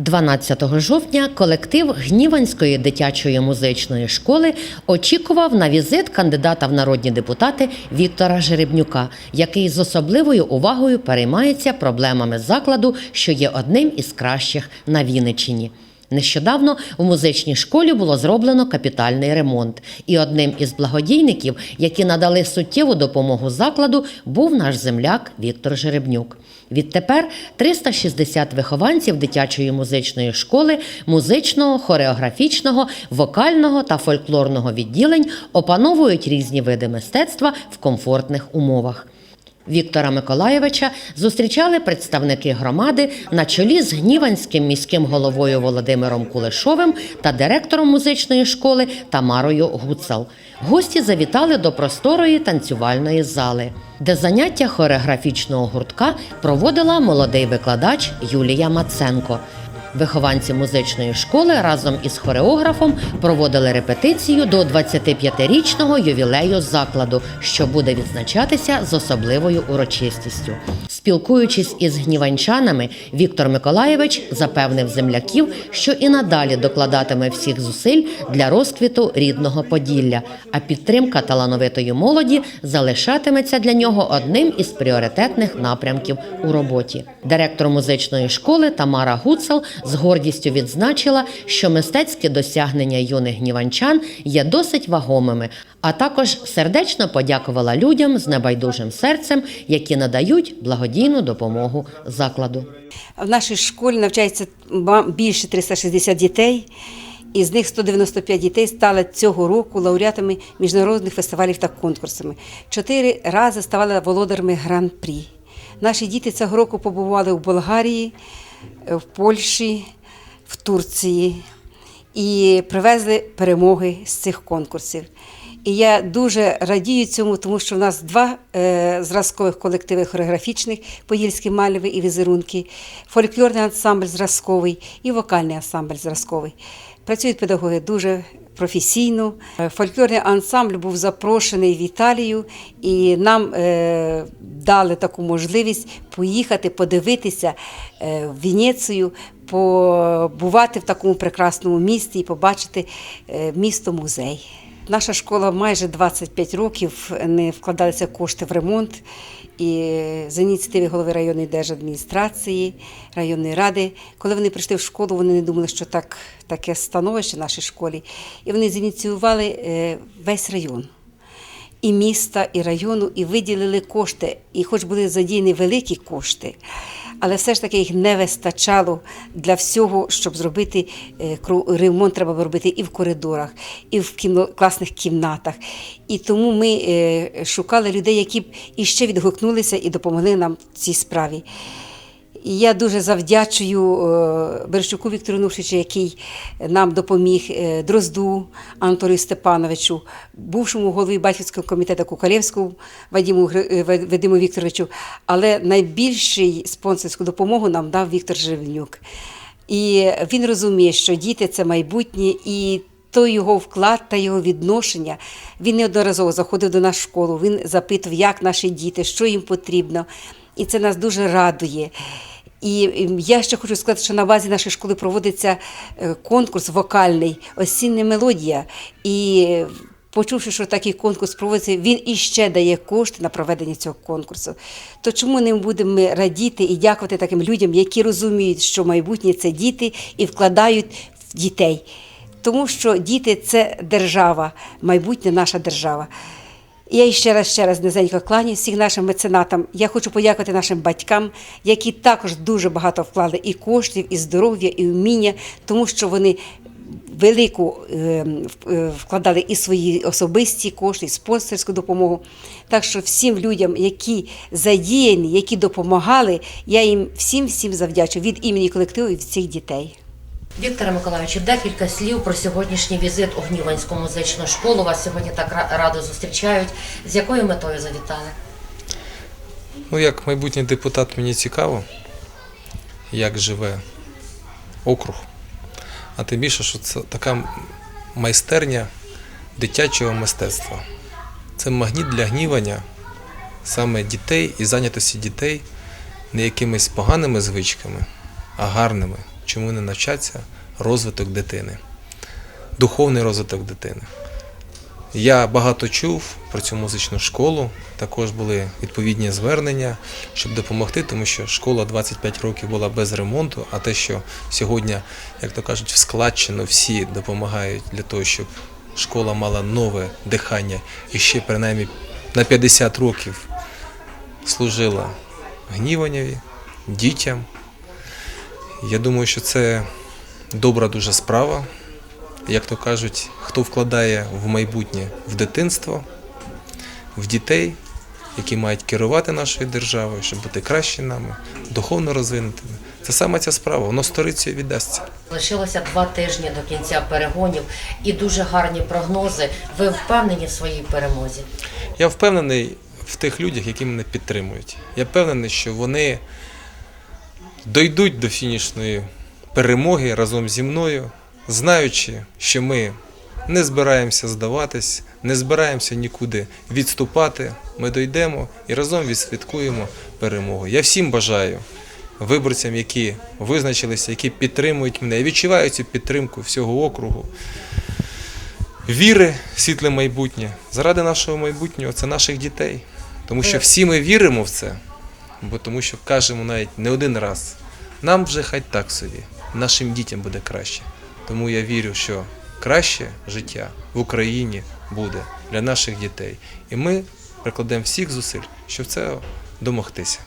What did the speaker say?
12 жовтня колектив Гніванської дитячої музичної школи очікував на візит кандидата в народні депутати Віктора Жеребнюка, який з особливою увагою переймається проблемами закладу, що є одним із кращих на Вінниччині. Нещодавно у музичній школі було зроблено капітальний ремонт, і одним із благодійників, які надали суттєву допомогу закладу, був наш земляк Віктор Жеребнюк. Відтепер 360 вихованців дитячої музичної школи, музичного, хореографічного, вокального та фольклорного відділень опановують різні види мистецтва в комфортних умовах. Віктора Миколаєвича зустрічали представники громади на чолі з гніванським міським головою Володимиром Кулешовим та директором музичної школи Тамарою Гуцал. Гості завітали до просторої танцювальної зали, де заняття хореографічного гуртка проводила молодий викладач Юлія Маценко. Вихованці музичної школи разом із хореографом проводили репетицію до 25-річного ювілею закладу, що буде відзначатися з особливою урочистістю. Спілкуючись із гніванчанами, Віктор Миколаєвич запевнив земляків, що і надалі докладатиме всіх зусиль для розквіту рідного Поділля, а підтримка талановитої молоді залишатиметься для нього одним із пріоритетних напрямків у роботі. Директор музичної школи Тамара Гуцел з гордістю відзначила, що мистецькі досягнення юних гніванчан є досить вагомими, а також сердечно подякувала людям з небайдужим серцем, які надають благодійну допомогу закладу. В нашій школі навчається більше 360 дітей, і з них 195 дітей стали цього року лауреатами міжнародних фестивалів та конкурсами. Чотири рази ставали володарами гран-прі. Наші діти цього року побували в Болгарії, е, в Польщі, в Турції і привезли перемоги з цих конкурсів. І я дуже радію цьому, тому що в нас два е, зразкових колективи хореографічних Подільські мальви і візерунки, фольклорний ансамбль зразковий і вокальний ансамбль зразковий. Працюють педагоги дуже професійно. Е, Фольклорний ансамбль був запрошений в Італію, і нам е, дали таку можливість поїхати, подивитися е, в Венецію, побувати в такому прекрасному місті і побачити е, місто-музей. Наша школа майже 25 років не вкладалися кошти в ремонт. І за ініціативи голови районної держадміністрації, районної ради, коли вони прийшли в школу, вони не думали, що так, таке становище в нашій школі. І вони зініціювали е, весь район і міста, і району, і виділили кошти. І хоч були задіяні великі кошти, але все ж таки їх не вистачало для всього, щоб зробити е, ремонт треба робити і в коридорах, і в кіно, класних кімнатах. І тому ми е, шукали людей, які б іще відгукнулися і допомогли нам в цій справі. І я дуже завдячую е, Берещуку Віктору Нушичу, який нам допоміг е, Дрозду Анатолію Степановичу, бувшому голові батьківського комітету Кукалєвському Вадиму, е, Ва- Вадиму Вікторовичу. Але найбільший спонсорську допомогу нам дав Віктор Живнюк. І він розуміє, що діти це майбутнє і. Той його вклад та його відношення. Він неодноразово заходив до нас в школу. Він запитував, як наші діти, що їм потрібно. І це нас дуже радує. І я ще хочу сказати, що на базі нашої школи проводиться е, конкурс вокальний Осіння мелодія. І почувши, що такий конкурс проводиться, він іще дає кошти на проведення цього конкурсу. То чому не будемо радіти і дякувати таким людям, які розуміють, що майбутнє це діти і вкладають в дітей. Тому що діти це держава, майбутнє наша держава. Я ще раз ще раз низенько кланяю всіх нашим меценатам. Я хочу подякувати нашим батькам, які також дуже багато вклали і коштів, і здоров'я, і вміння, тому що вони велику е, е, вкладали і свої особисті кошти, і спонсорську допомогу. Так що всім людям, які задіяні, які допомагали, я їм всім всім завдячую від імені колективу і від всіх дітей. Вікторе Миколаївичу, декілька слів про сьогоднішній візит у Гніванську музичну школу. Вас сьогодні так радо зустрічають. З якою метою завітали? Ну, як майбутній депутат, мені цікаво, як живе округ. А тим більше, що це така майстерня дитячого мистецтва. Це магніт для гнівання саме дітей і зайнятості дітей не якимись поганими звичками, а гарними. Чому не навчаться розвиток дитини, духовний розвиток дитини. Я багато чув про цю музичну школу. Також були відповідні звернення, щоб допомогти, тому що школа 25 років була без ремонту, а те, що сьогодні, як то кажуть, в складчину всі допомагають для того, щоб школа мала нове дихання і ще принаймні на 50 років служила Гніванєві, дітям. Я думаю, що це добра дуже справа. Як то кажуть, хто вкладає в майбутнє в дитинство, в дітей, які мають керувати нашою державою, щоб бути краще нами, духовно розвинутими. Це саме ця справа, воно сторицею віддасться. Лишилося два тижні до кінця перегонів і дуже гарні прогнози. Ви впевнені в своїй перемозі? Я впевнений в тих людях, які мене підтримують. Я впевнений, що вони дойдуть до фінішної перемоги разом зі мною, знаючи, що ми не збираємося здаватись, не збираємося нікуди відступати. Ми дійдемо і разом відсвяткуємо перемогу. Я всім бажаю виборцям, які визначилися, які підтримують мене. Я відчуваю цю підтримку всього округу віри в світле майбутнє, заради нашого майбутнього, це наших дітей. Тому що всі ми віримо в це, бо тому що кажемо навіть не один раз. Нам вже хай так собі, нашим дітям буде краще. Тому я вірю, що краще життя в Україні буде для наших дітей. І ми прикладемо всіх зусиль, щоб це домогтися.